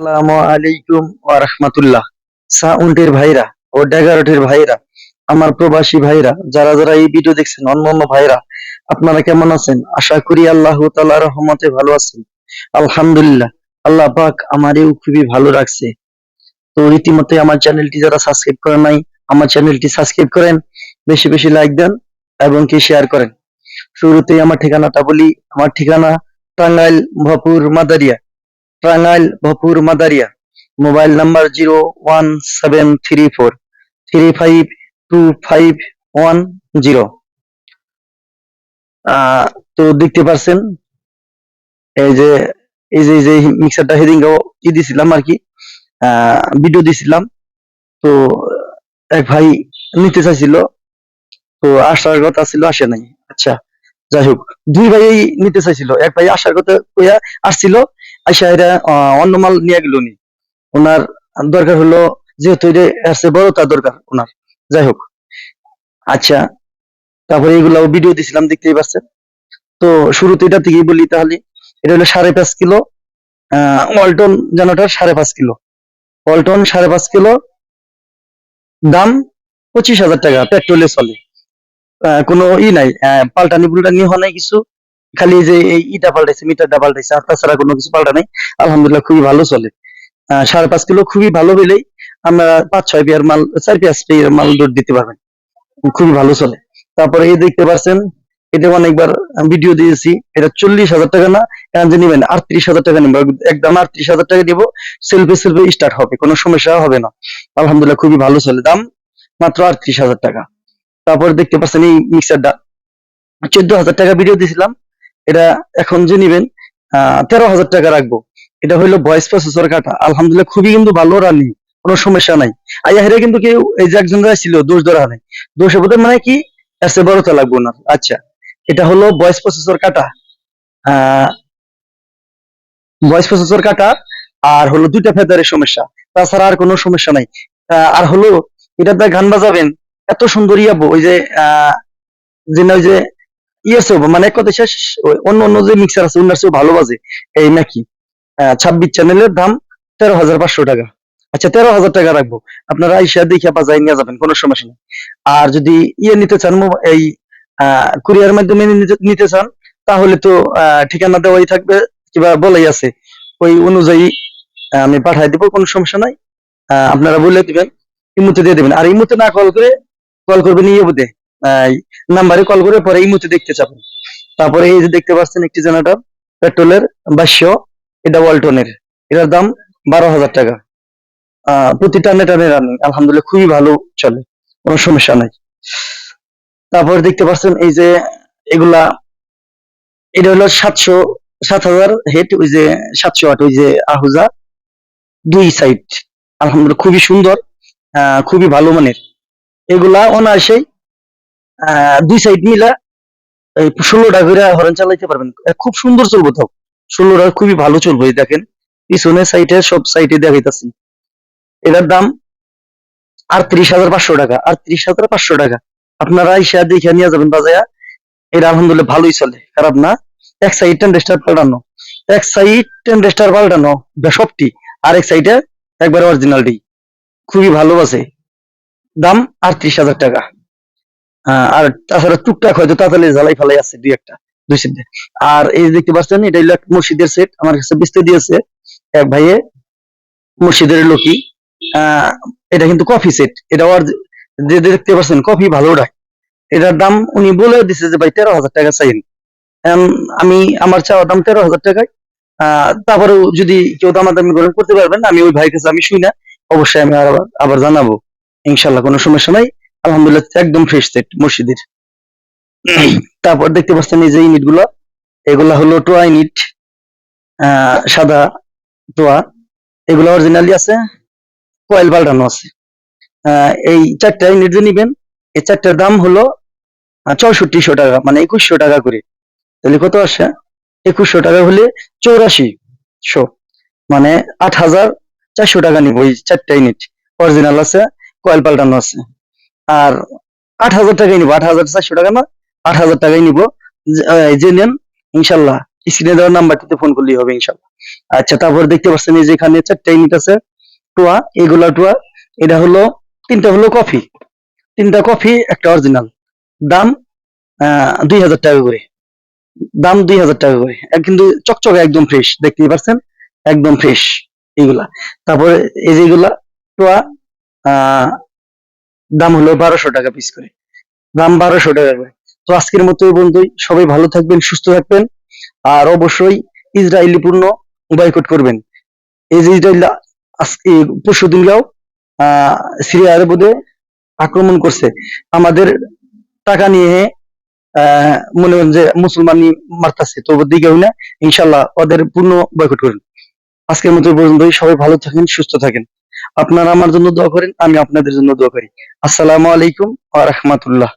আসসালামু আলাইকুম ওয়া রাহমাতুল্লাহ। সাউন্ডের ভাইরা ও ভাইরা, আমার প্রবাসী ভাইরা, যারা যারা এই ভিডিও দেখছেন, অন্যান্য ভাইরা, আপনারা কেমন আছেন? আশা করি আল্লাহ রহমতে ভালো আছেন। আলহামদুলিল্লাহ, আল্লাহ পাক আমারেও খুবই ভালো রাখছে। তো রীতিমতো আমার চ্যানেলটি যারা সাবস্ক্রাইব করেন নাই, আমার চ্যানেলটি সাবস্ক্রাইব করেন, বেশি বেশি লাইক দেন এবং কি শেয়ার করেন। শুরুতেই আমার ঠিকানাটা বলি, আমার ঠিকানা Tangail Bhapur Madaria. Tangail Bhapur Madaria, mobile number zero one seven three four, three five two five one zero. তো দেখতে পারছেন, এই যে এই যে যে মিক্সারটা হেডিং ই দিছিলাম আর কি ভিডিও দিছিলাম। তো এক ভাই নিতে চাইছিল, তো আসার কথা ছিল, আসে নাই। আচ্ছা। যাই হোক দুই ভাই নিতে চাইছিল। এক ভাই আসার কথা আসছিল আইসা আহ, অন্য মাল নিয়ে গেল নি। ওনার দরকার হলো যেহেতু এটা আসছে বড় তার দরকার ওনার যাই হোক আচ্ছা তারপরে এগুলো ভিডিও দিছিলাম দেখতেই পাচ্ছেন। তো শুরুতে এটা থেকেই বলি তাহলে এটা হলো সাড়ে পাঁচ কিলো। আহ, ওয়ালটন জানাটার সাড়ে পাঁচ কিলো। ওয়ালটন সাড়ে পাঁচ কিলো দাম পঁচিশ হাজার টাকা পেট্রোলে চলে। কোনো ই নাই। পাল্টানি পুল্টানি হওয়া নাই কিছু। খালি যে এই ইটা পাল্টাইছে, মিটারটা পাল্টাইছে, আর তাছাড়া কোনো কিছু পাল্টা নাই। আলহামদুলিল্লাহ খুবই ভালো চলে। সাড়ে পাঁচ কিলো খুবই ভালো হইলেই আমরা পাঁচ, ছয় পেয়ার মাল, চার পাঁচ পেয়ার মাল লোড দিতে পারবেন। খুবই ভালো চলে। তারপরে এই দেখতে পাচ্ছেন এটা অনেকবার ভিডিও দিয়েছি। এটা চল্লিশ হাজার টাকা না, এখন যে নেবেন, আটত্রিশ হাজার টাকা নেব একদম আটত্রিশ হাজার টাকা দিব সেলফে সেলফে স্টার্ট হবে, কোনো সমস্যা হবে না। আলহামদুলিল্লাহ খুবই ভালো চলে। দাম মাত্র আটত্রিশ হাজার টাকা। তারপর দেখতে পাচ্ছেন এই মিক্সারটা চোদ্দ হাজার টাকা ভিডিও দিয়েছিলাম এটা এখন যে নিবেন তেরো হাজার টাকা রাখব। এটা হইল ভয়েস প্রসেসর কাটা আলহামদুলিল্লাহ খুবই কিন্তু ভালো রানিং কোনো সমস্যা নাই। আইয়া হেরে কিন্তু কেউ, এই যে একজন ছিল, দোষ ধরা নাই। দোষের বোধ মানে কি? এসে বড়টা লাগবো না আচ্ছা এটা হলো ভয়েস প্রসেসর কাটা ভয়েস প্রসেসর কাটা আর হলো দুইটা ফেদারের সমস্যা। তাছাড়া আর কোনো সমস্যা নাই। আর হলো এটাতে গান বাজাবেন। এত সুন্দর ইয়াবো ওই যে আহ যে ওই যে ইয়েস মানে এক কথা শেষ অন্য অন্য যে মিক্সার আছে, ওনার ভালো বাজে, এই নাকি? ছাব্বিশ চ্যানেলের দাম তেরো হাজার পাঁচশো টাকা। আচ্ছা তেরো হাজার টাকা রাখব। আপনারা আইসা দেখে বাজাই নিয়ে যাবেন, কোনো সমস্যা নেই। আর যদি ইয়ে নিতে চান এই কুরিয়ার মাধ্যমে নিতে- চান, তাহলে তো ঠিকানা দেওয়াই থাকবে, কিবা বলাই আছে। ওই অনুযায়ী আমি পাঠাই দিব, কোনো সমস্যা নাই। আপনারা বলে দিবেন ইমুতে দিয়ে দেবেন। আর ইমুতে না কল করে কল করবেন বুঝে নাম্বারে কল করে পরে ইমুতে দেখতে চাবেন তারপরে এই যে দেখতে পাচ্ছেন একটি জেনারেটর, পেট্রোলের বাইশশো এটা ওয়ালটনের। এটার দাম বারো হাজার টাকা। প্রতি টানে টানে রানিং আলহামদুলিল্লাহ খুবই ভালো চলে, কোনো সমস্যা নাই। তারপর দেখতে পাচ্ছেন এই যে এগুলা, এটা হলো সাতশো, সাত হাজার হেড, ওই যে সাতশো আট, ওই যে আহুজা। দুই সাইড আলহামদুলিল্লাহ খুবই সুন্দর খুবই ভালো মানের। এগুলা অনায়াসেই দুই সাইড মিলা এই ষোলোটা করে হরেন চালাইতে পারবেন। খুব সুন্দর চলবো তো। ষোলোটা খুবই ভালো চলবো, এই দেখেন। পিছনের সাইডে সব সাইডে দেখাইতেছি। এটার দাম আটত্রিশ হাজার পাঁচশো টাকা, আটত্রিশ হাজার পাঁচশো টাকা। আপনারা ইসা দেখে নিয়ে যাবেন বাজায়া। এটা আলহামদুলিল্লাহ ভালোই চলে, খারাপ না। এক সাইড টেন্ডেস্টার পাল্টানো। এক সাইড টেন্ডেস্টার পাল্টানো, সবটি। আর এক সাইডে একবার অরিজিনালটি খুবই ভালো আছে। দাম আটত্রিশ হাজার টাকা। আহ, আর তাছাড়া টুকটাক হয়তো তাড়াতাড়ি জ্বালাই ফালাই আছে দুই একটা দুই সেট আর এই দেখতে পাচ্ছেন এটা হলো মসজিদের সেট আমার কাছে বেচতে দিয়েছে এক ভাইয়ে মসজিদের লোকই। আহ, এটা কিন্তু কফি সেট এটা ওর যে দেখতে পাচ্ছেন কফি ভালো ওঠায় এটার দাম উনি বলে দিছে যে ভাই তেরো হাজার টাকা চাইন আমি আমার চাওয়া দাম তেরো হাজার টাকায়। তারপরেও যদি কেউ দামাদামি করেন করতে পারবেন। আমি ওই ভাইয়ের কাছে আমি শুই না অবশ্যই আমি আবার আবার জানাব। ইনশাল্লাহ কোনো সমস্যা নাই। আলহামদুলিল্লাহ একদম ফ্রেশ সেট মসজিদের। তারপর দেখতে পাচ্ছেন এই যে ইউনিটগুলো, এগুলা হলো টোয়া ইউনিট সাদা টোয়া। এগুলো অরিজিনালি আছে কয়েল পাল্টানো আছে। এই চারটা ইউনিট যে নিবেন, এই চারটার দাম হলো চৌষট্টিশো টাকা মানে একুশশো টাকা করে। তাহলে কত আসে? একুশশো টাকা হলে চৌরাশি শো মানে আট হাজার চারশো টাকা নিব ওই চারটা ইউনিট অরিজিনাল আছে কয়েল পাল্টানো আছে। আর আট হাজার টাকাই নিবো, আট হাজার চারশো টাকা না, আট হাজার টাকাই নিবো। যে- নেন, ইনশাল্লাহ স্ক্রিনে দেওয়ার নাম্বারটিতে ফোন করলেই হবে, ইনশাল্লাহ। আচ্ছা তারপর দেখতে পাচ্ছেন এই যে এখানে চারটা ইউনিট আছে, টোয়া, এগুলা টোয়া, এটা হলো, তিনটা হলো কফি তিনটা কফি একটা অরিজিনাল দাম দুই হাজার টাকা করে। দাম দুই হাজার টাকা করে। কিন্তু চকচকে একদম ফ্রেশ দেখতেই পাচ্ছেন একদম ফ্রেশ এগুলা তারপরে এই যেগুলা টোয়া দাম হলো বারোশো টাকা পিস করে। দাম বারোশো টাকা করে। তো আজকের মতো এই বন্ধুই সবাই ভালো থাকবেন, সুস্থ থাকবেন। আর অবশ্যই ইসরায়েলি পণ্য বয়কট করবেন। এই যে ইসরায়েল আজকে পরশু দিনগাও আহ সিরিয়ার বোধে আক্রমণ করছে। আমাদের টাকা নিয়ে মনে হন যে মুসলমানই মারতাছে, তো দিকে না। ইনশাল্লাহ ওদের পূর্ণ বয়কট করেন। আজকের মতো এই পর্যন্তই। সবাই ভালো থাকেন, সুস্থ থাকেন। আপনারা আমার জন্য দোয়া করেন আমি আপনাদের জন্য দোয়া করি। আসসালামু আলাইকুম আ রাহমাতুল্লাহ।